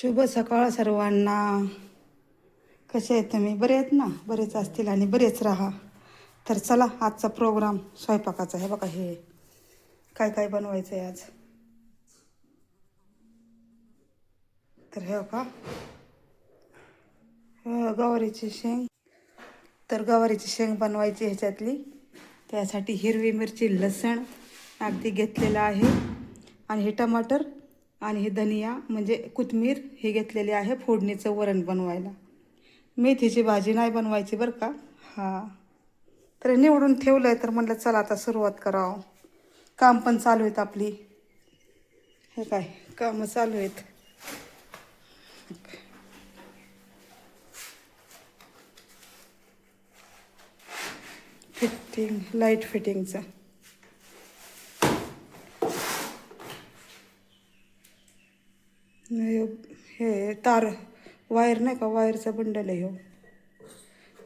शुभ सकाळ सर्वांना. कसे आहेत तुम्ही? बरे आहेत ना? बरेच असतील आणि बरेच राहा. तर चला आजचा प्रोग्राम स्वयंपाकाचा आहे. बघा हे काय काय बनवायचं आहे आज? तर हे का हो, गवारीची शेंग. तर गवारीची शेंग बनवायची ह्याच्यातली. त्यासाठी हिरवी मिरची लसण अगदी घेतलेलं आहे. आणि हे टमाटर आणि हे धनिया म्हणजे कोथमीर हे घेतलेले आहे फोडणीचं वरण बनवायला. मेथीची भाजी नाही बनवायची बरं का? हां. तर निवडून ठेवलं आहे तर म्हटलं चला आता सुरुवात करावं. काम पण चालू आहेत आपली. हे काय? कामं चालू आहेत. फिटिंग लाइट फिटिंगचं नाही, हे तार वायर नाही का? वायरचा बंडल आहे हो.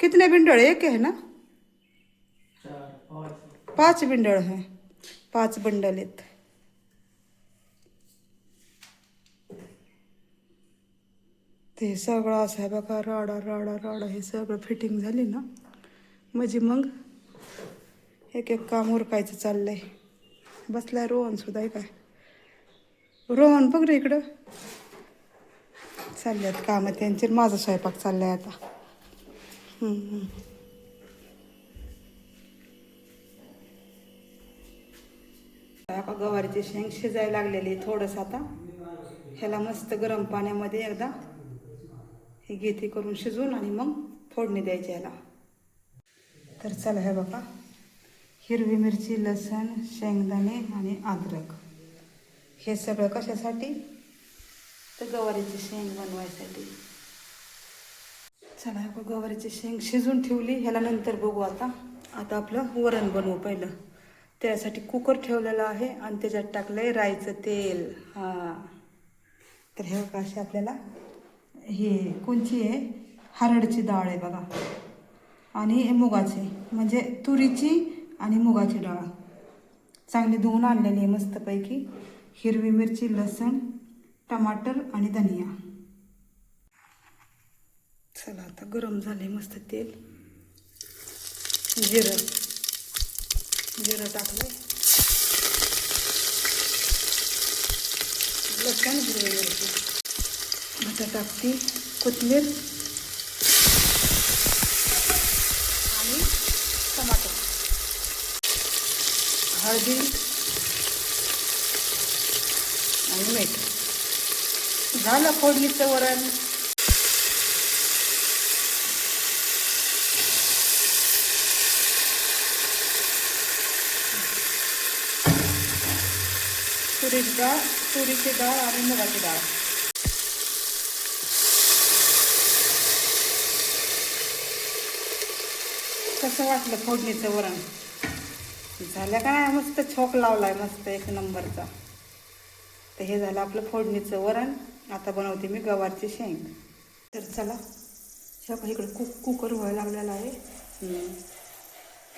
कितने बिंडळ? एक आहे ना? पाच बिंडळ आहे. पाच बंडल आहेत. ते सगळं असं आहे बघा राडा राडा राडा हे सगळं फिटिंग झाली ना? म्हणजे मग एक एक काम उरकायचं चाललंय. बसलाय रोहन सुद्धा आहे काय? रोहन बघ रे इकडं. चालले आहेत कामं त्यांचे माझा स्वयंपाक चाललाय आता. आता गवारीचे शेंग शिजायला लागलेली आहे थोडंसं आता. ह्याला मस्त गरम पाण्यामध्ये एकदा हे घेते करून शिजवून आणि मग फोडणी द्यायची ह्याला. तर चला हे बघा. हिरवी मिरची लसण शेंगदाणे आणि अद्रक. हे सगळं कशासाठी? तर गवारीची शेंग बनवायसाठी. चला हे बघा गवारीची शेंग शिजून ठेवली. ह्याला नंतर बघू आता. आता आपलं वरण बनवू पहिलं. त्यासाठी कुकर ठेवलेला आहे आणि त्याच्यात टाकलं आहे राईचं तेल. हां. तर हे बघा असे आपल्याला हे कोणची आहे? हरडची डाळ आहे बघा. आणि मुगाची म्हणजे तुरीची आणि मुगाची डाळ. चांगली धुवून आणलेली आहे मस्तपैकी. हिरवी मिरची लसण टमाटर आणि धनिया. चला आता गरम झाले मस्त तेल. जिरं. जिरं टाकलं लसण हिरवी मिरची आता टाकते कोथिंबीर. आणि टमाटर. हळदी आणि मीठ झालं फोडणीचं वरण. तुरीची डाळ तुरीची डाळ आणि मुगाची डाळ. कसं वाटलं फोडणीचं वरण? झालं का नाही? मस्त छोक लावलाय मस्त एक नंबरचा. तर हे झालं आपलं फोडणीचं वरण. आता बनवते मी गवारचे शेंग. तर चला हे इकडे कुक कुकर व्हायला लागलेला आहे.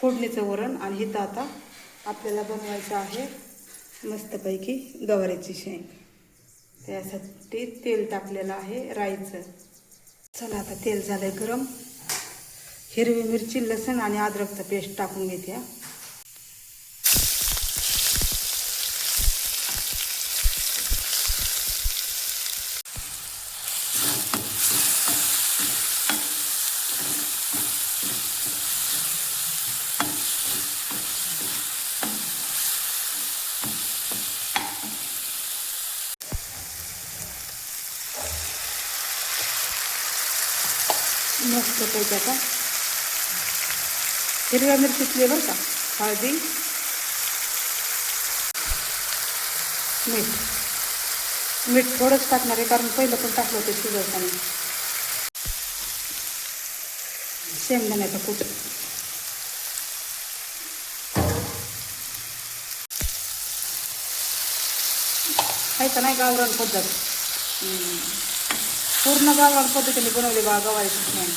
फोडणीचं वरण आणि इथं आता आपल्याला बनवायचं आहे मस्तपैकी गवारीची शेंग. त्यासाठी तेल टाकलेलं आहे राईचं. चला आता तेल झालंय गरम. हिरवी मिरची लसण आणि अद्रकचं पेस्ट टाकून घेते मस्त पैकी आता. हिरव्या मिरचीतले बरं का हळदी मीठ. मीठ थोडंच टाकणार आहे कारण पहिलं पण टाकलं होतं शिजवताना. शेंगदाण्याचा कूट आहे का नाही गावरान पद्धत? पूर्ण गावरान पद्धतीने बनवली बा गवारीची शेंग.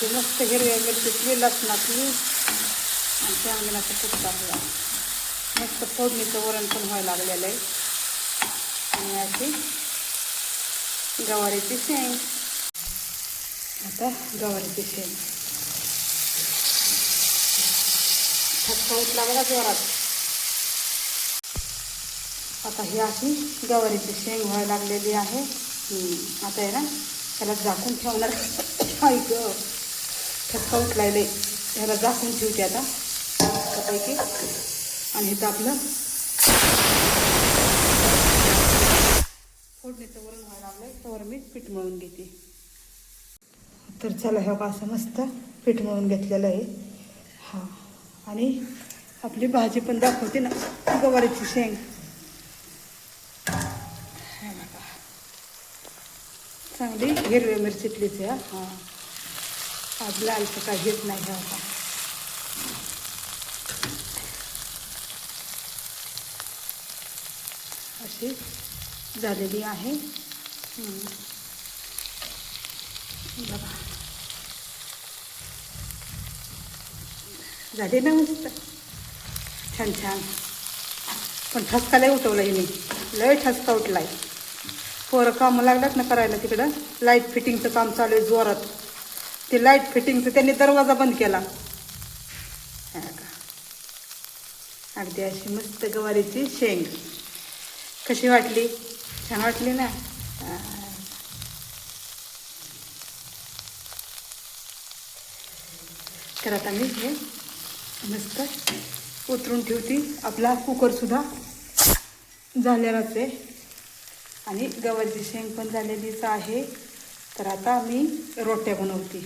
ते मस्त हिरव्या मिरचीतली लसणातली आणि शेंगदाण्याचं खूप टाकलं. मस्त फोडणीचं वरण पण व्हायला लागलेलं आहे. आणि अशी गवारीची शेंग. आता गवारीची शेंग. ठसका उठला बघा जोरात. आता ही अशी गवारीची शेंग व्हायला लागलेली आहे. आता आहे ना त्याला झाकून ठेवणार. ऐक ठसका उठलायले ह्याला झाकून ठेवते आता. त्यापैकी. आणि इथं आपलं फोडणीचं वरण व्हायला लागलंय. त्यावर मी पीठ मळून घेते. तर चला हे असं मस्त पीठ मळून घेतलेलं आहे. हां. आणि आपली भाजी पण दाखवते ना गवारीची शेंग हे बघा. चांगली हिरव्या मिरचीतलीच आहे हां. आज लाल काय घेत नाही हे अशी झालेली आहे. बघा. झाली ना मस्त? छान छान. पण ठसका लय उठवला हिने. लय ठसका उठलाय. पोरं कामं लागल्यात ना करायला तिकडं. लाइट फिटिंगचं काम चालू आहे जोरात. ते लाइट फिटिंगचं त्यांनी दरवाजा बंद केला. का. अगदी अशी मस्त गवारीची शेंग. कशी वाटली? छान वाटली ना? तर आता मी हे मस्त उतरून ठेवते. आपला कुकरसुद्धा झालेलाच आहे. आणि गव्हाची शेंग पण झालेलीच आहे. तर आता आम्ही रोट्या बनवते.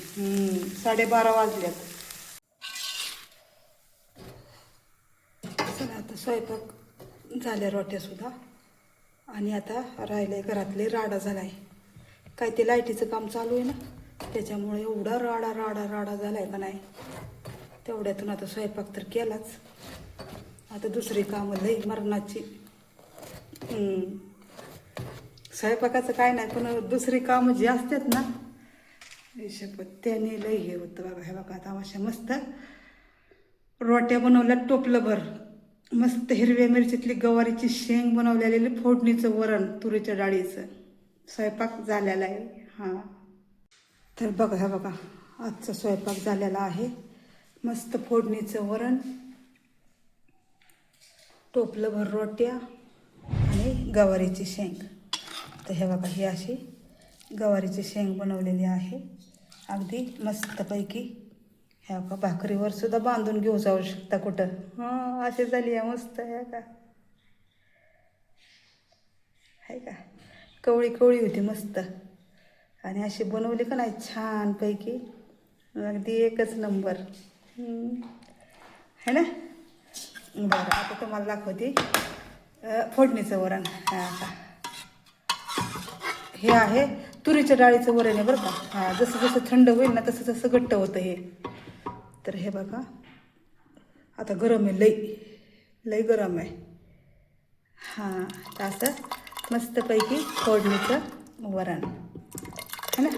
साडेबारा वाजल्यात. चला आता स्वयंपाक झाल्या रोट्यासुद्धा आणि आता राहिले घरातले राडा झाला आहे काय ते लाईटीचं काम चालू आहे ना? त्याच्यामुळे एवढा राडा राडा राडा झाला आहे का नाही? तेवढ्यातून आता स्वयंपाक तर केलाच. आता दुसरी कामं लई मरणाची. स्वयंपाकाचं काय नाही पण दुसरी कामं जी असतात ना हे त्याने लई हे होतं बाबा. हे बघा आता अशा मस्त. रोट्या बनवल्या टोपलं भर मस्त हिरव्या मिरचीतली गवारीची शेंग बनवलेली फोडणीचं वरण तुरीच्या डाळीचं. स्वयंपाक झालेला आहे. हां. तर बघा हे बघा आजचा स्वयंपाक झालेला आहे. मस्त फोडणीचं वरण टोपलं भर रोट्या आणि गवारीची शेंग. तर हे बघा ही अशी गवारीची शेंग बनवलेली आहे. अगदी मस्तपैकी ह्या का भाकरीवर सुद्धा बांधून घेऊ जाऊ शकता कुठं. हां अशी झाली आहे मस्त ह्या का? आहे का? कवळी कवळी होती मस्त. आणि अशी बनवली का नाही छानपैकी. अगदी एकच नंबर. है ना? बरं आता तुम्हाला दाखवते. फोडणीचं वरण. हा का हे आहे. तुरीच्या डाळीचं वरण आहे बरं का? हां जसं जसं थंड होईल ना तसं तसं घट्ट होतं हे. तर हे बघा. आता गरम आहे लई. लई गरम आहे. हां तर असं मस्तपैकी फोडणीचं वरण. है ना?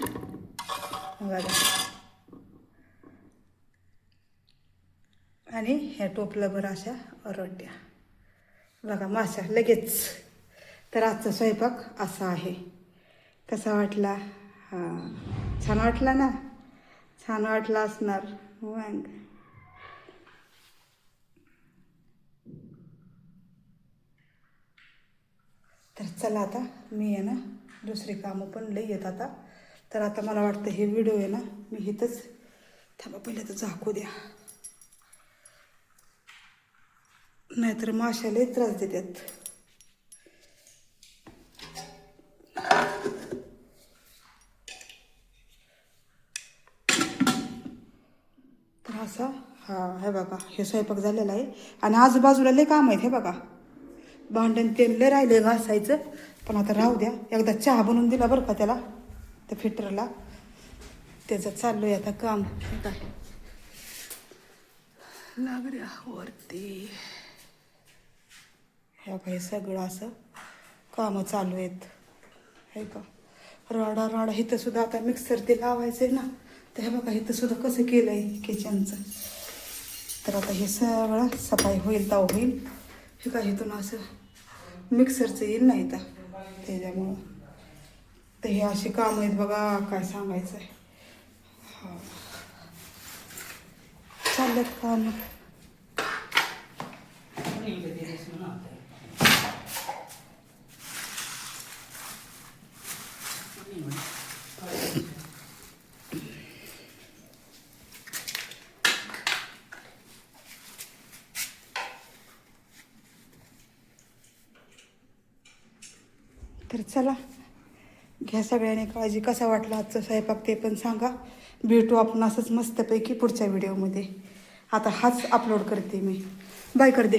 बघा. आणि ह्या टोपल्याभर अशा रोट्या. बघा माशा लगेच. तर आजचा स्वयंपाक असा आहे. कसा वाटला? हां छान वाटला ना? छान वाटला असणार. हो, मग तर चला आता मी आहे ना दुसरी कामं पण लई येत आता. तर आता मला वाटतं हे व्हिडिओ आहे ना मी इथंच थांबा पहिले तर झाकू द्या. नाहीतर माशाला त्रास देतात. असा? हा हे बघा हे स्वयंपाक झालेला आहे. आणि आजूबाजूला लय काम आहेत हे बघा. भांडण तेल लय राहिले घासायचं. पण आता राहू द्या. एकदा चहा बनवून दिला बरं का त्याला त्या फिटरला. त्याचं चाललो आहे आता काम. हे काय लागड्या वरती. हे बघा हे सगळं असं कामं चालू आहेत. हे का राडा राडा इथं सुद्धा आता मिक्सर ते लावायचं आहे ना. तर हे बघा इथं सुद्धा कसं केलं आहे किचनचं तर आता हे सगळं सफाई होईल ताव होईल. हे काय इथून असं मिक्सरचं येईल नाही तर त्याच्यामुळं. तर हे असे कामं आहेत बघा काय सांगायचं आहे हा. चालल्यात कामं. तर चला घ्या सगळ्यांनी काळजी. कसा वाटला आजचा स्वयंपाक ते पण सांगा. भेटू आपण असंच मस्तपैकी पुढच्या व्हिडिओमध्ये. आता हाच अपलोड करते मी. बाय कर दे.